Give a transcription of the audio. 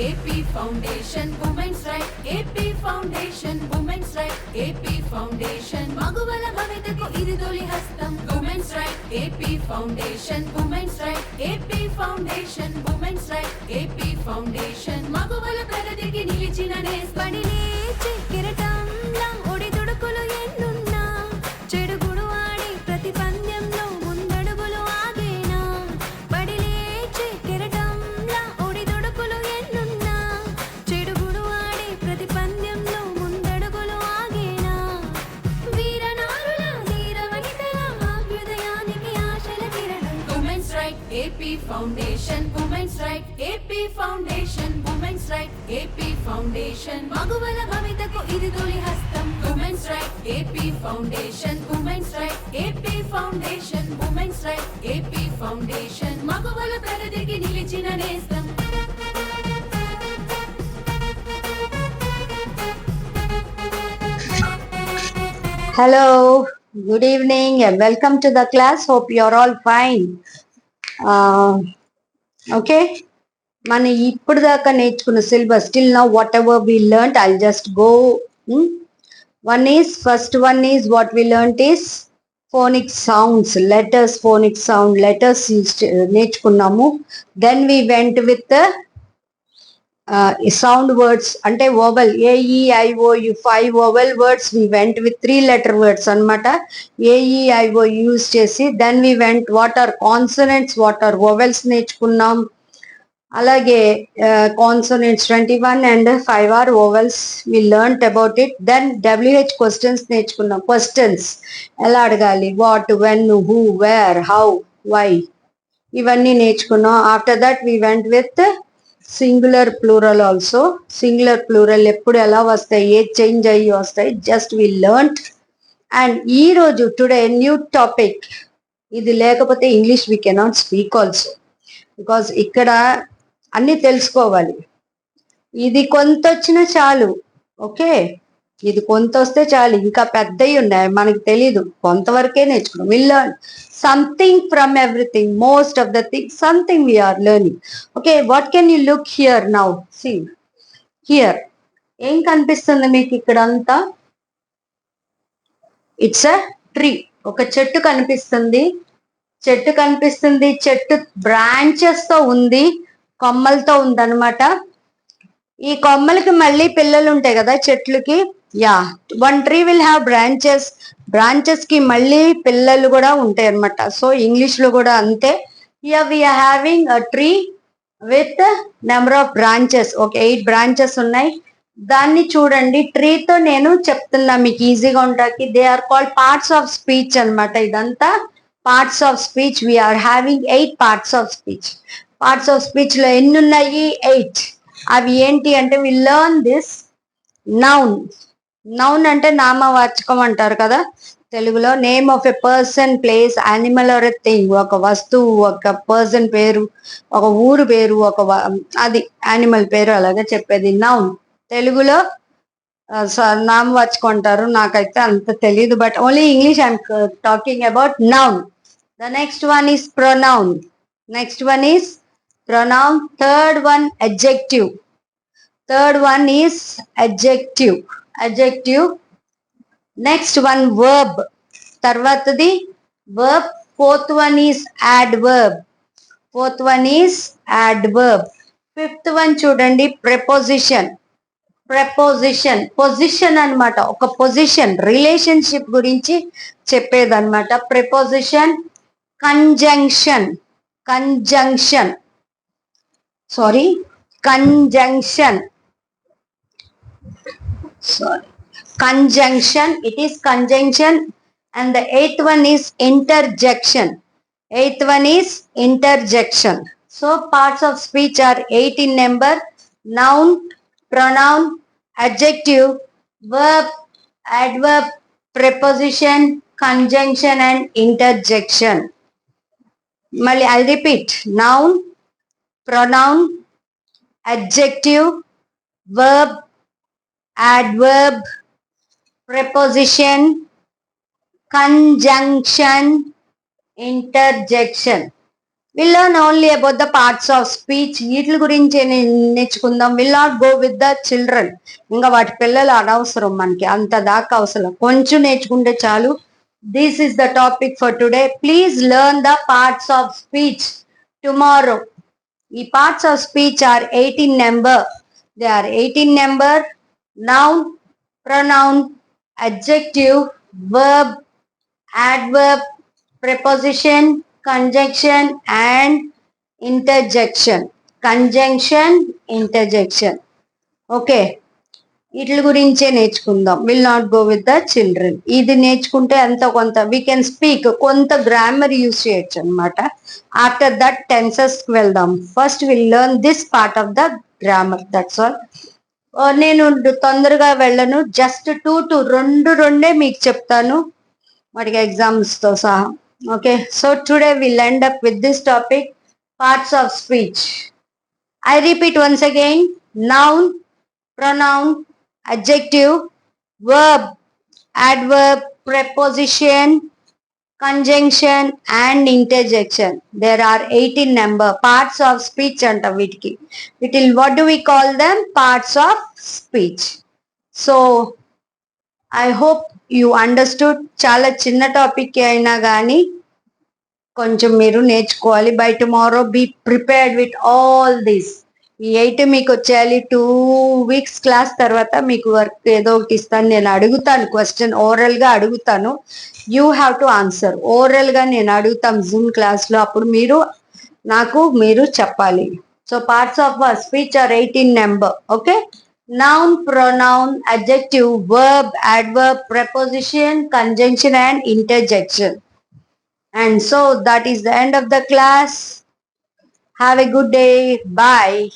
AP foundation women's right AP foundation women's right AP foundation మగువల భవితకు ఇది తొలి హస్తం women's right AP foundation women's right AP foundation women's right AP foundation మగువల ప్రగతికి నిలిచిన నేస్పడి లేచి కిరట right AP foundation women's right AP foundation women's right AP foundation మగువల భవితకు ఇది తొలి హస్తం women's right AP foundation women's right AP foundation women's right AP foundation మగువల ప్రగతికి నిలిచిన నేస్తం Hello, good evening and welcome to the class. Hope you're all fine. Okay. మన ఇప్పుడు దాకా నేర్చుకున్న syllabus still now what ever we learn I just go one is first one is what we learn is phonic sounds letters phonic sound letters నేర్చుకున్నాము. Then we went with sound words అంటే vowel A E I O U five vowel words we went with three letter words అనమాట A E I O use చేసి then we went what are consonants what are vowels నేర్చుకున్నాం. అలాగే consonants twenty one and five are vowels we learn about it then WH questions నేర్చుకున్నాం. Questions ఎలా అడగాలి? What when who where how why ఇవన్నీ నేర్చుకున్నాం. After that we went with singular plural also singular plural ఎప్పుడు ఎలా వస్తాయి? ఏ change అయ్యి వస్తాయి? జస్ట్ వి లెర్న్ అండ్ ఈ రోజు టుడే న్యూ టాపిక్ ఇది లేకపోతే English we cannot speak also because ఇక్కడ అన్ని తెలుసుకోవాలి. ఇది కొంత వచ్చినా చాలు. ఓకే ఇది కొంత వస్తే చాలు. ఇంకా పెద్దవి ఉన్నాయి. మనకి తెలీదు. కొంతవరకే నేర్చుకున్నాం. Will learn something from everything most of the thing something we are learning okay what can you look here now see here ఏం కనిపిస్తుంది మీకు ఇక్కడ అంతా ఇట్స్ అ ట్రీ ఒక చెట్టు కనిపిస్తుంది. చెట్టు కనిపిస్తుంది. చెట్టు బ్రాంచెస్తో ఉంది. కొమ్మలతో ఉందన్నమాట. ఈ కొమ్మలకి మళ్ళీ పిల్లలు ఉంటాయి కదా చెట్లకి. Yeah one tree will have branches బ్రాంచెస్కి మళ్ళీ పిల్లలు కూడా ఉంటాయి అన్నమాట. సో ఇంగ్లీష్లో కూడా అంతే. Here we are having a tree with number of branches ఒక ఎయిట్ బ్రాంచెస్ ఉన్నాయి. దాన్ని చూడండి. ట్రీతో నేను చెప్తున్నా. మీకు ఈజీగా ఉండడానికి. They are called parts of speech అనమాట ఇదంతా. Parts of speech we are having eight parts of speech parts of స్పీచ్లో ఎన్ని ఉన్నాయి? ఎయిట్ అవి ఏంటి అంటే we learn this noun noun అంటే నామవాచకం అంటారు కదా? తెలుగులో name of a person place animal or a thing. ఒక వస్తువు ఒక పర్సన్ పేరు ఒక ఊరు పేరు ఒక అది యానిమల్ పేరు అలాగే చెప్పేది. నౌన్. తెలుగులో స- నామవాచకం అంటారు. నాకైతే అంత తెలియదు but only English I'm talking about noun. The next one is pronoun. Next one is pronoun. Third one adjective third one is adjective adjective next one verb తర్వాతది verb fourth one is adverb fourth one is adverb fifth one చూడండి preposition preposition position అనమాట ఒక position relationship గురించి చెప్పేదన్నమాట. Preposition conjunction conjunction sorry conjunction sorry conjunction. It is conjunction and the eighth one is interjection. Eighth one is interjection. So parts of speech are eight in number. Noun pronoun adjective verb adverb preposition conjunction and interjection. Mali, i'll repeat. Noun pronoun adjective verb adverb preposition conjunction interjection. Will learn only about the parts of speech వీటి గురించి నేర్చుకుందాం. Will not go with the children ఇంకా వాటి పిల్లలు అనవసరం మనకి. అంత దాకా అవసరం. కొంచెం నేర్చుకుంటే చాలు. This is the topic for today please learn the parts of speech tomorrow ఈ parts of speech are eighteen number they are eighteen number noun pronoun adjective verb adverb preposition conjunction and interjection conjunction interjection okay వీటి గురించే నేర్చుకుందాం. Will not go with the children ఇది నేర్చుకుంటే అంత కొంత we can speak కొంత grammar use చేయొచ్చు అనమాట ఆఫ్టర్ దట్ టెన్సెస్ వెళ్దాం. First will learn this part of the grammar that's all నేను తొందరగా వెళ్ళను. జస్ట్ టూ టు రెండు రెండే మీకు చెప్తాను. వాటికి ఎగ్జామ్స్తో సహా. Okay so today will end up with this topic parts of speech I repeat once again noun pronoun adjective, verb adverb, preposition, conjunction and interjection there are eighteen number parts of speech అంట వీటికి. It'll what do we call them parts of speech so I hope you understood చాలా చిన్న topic అయినా కానీ కొంచెం మీరు నేర్చుకోవాలి. Bye tomorrow be prepared with all this ఈ ఎయిట్ మీకు వచ్చేయాలి. టూ వీక్స్ క్లాస్ తర్వాత మీకు వర్క్ ఏదో ఒకటి ఇస్తాను. నేను అడుగుతాను క్వశ్చన్ ఓరల్గా అడుగుతాను. యూ హ్యావ్ టు ఆన్సర్ ఓరల్గా నేను అడుగుతాం జూమ్ క్లాస్లో. అప్పుడు మీరు నాకు మీరు చెప్పాలి. So parts of speech are eighteen number okay noun pronoun adjective verb adverb preposition conjunction and interjection and so that is the end of the class have a good day. Bye.